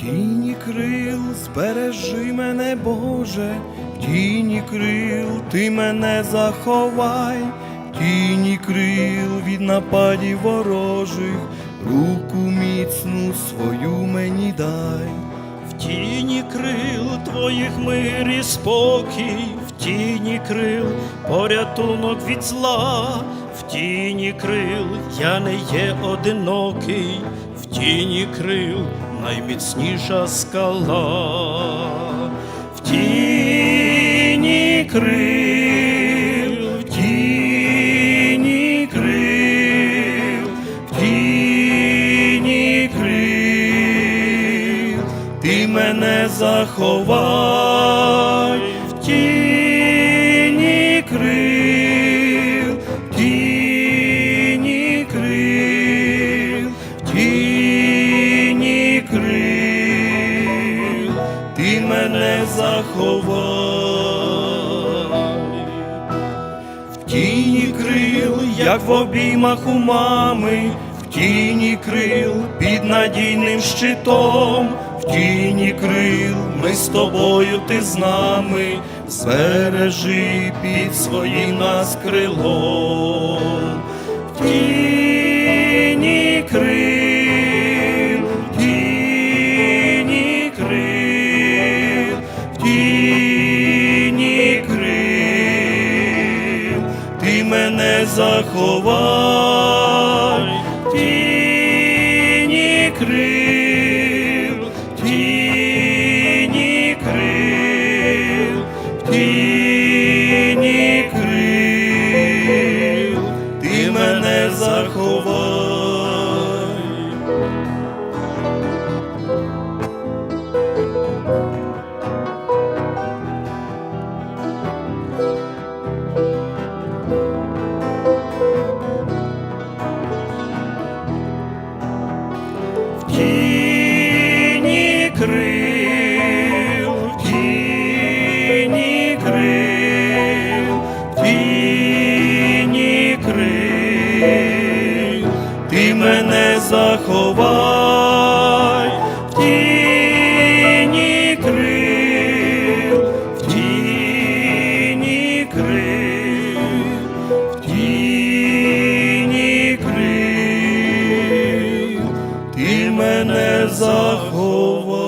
тіні крил, збережи мене, Боже, в тіні крил, ти мене заховай, в тіні крил від нападів ворожих, руку міцну свою мені дай. В тіні крил твоїх мир і спокій, в тіні крил порятунок від зла, в тіні крил я не є одинокий, в тіні крил найміцніша скала, в тіні крил, в тіні крил, в тіні крил. Ти мене заховай мене заховай в тіні крил, як в обіймах у мами, в тіні крил під надійним щитом, в тіні крил ми з тобою, ти з нами, збережи під своїм нас крилом. Мене Oh.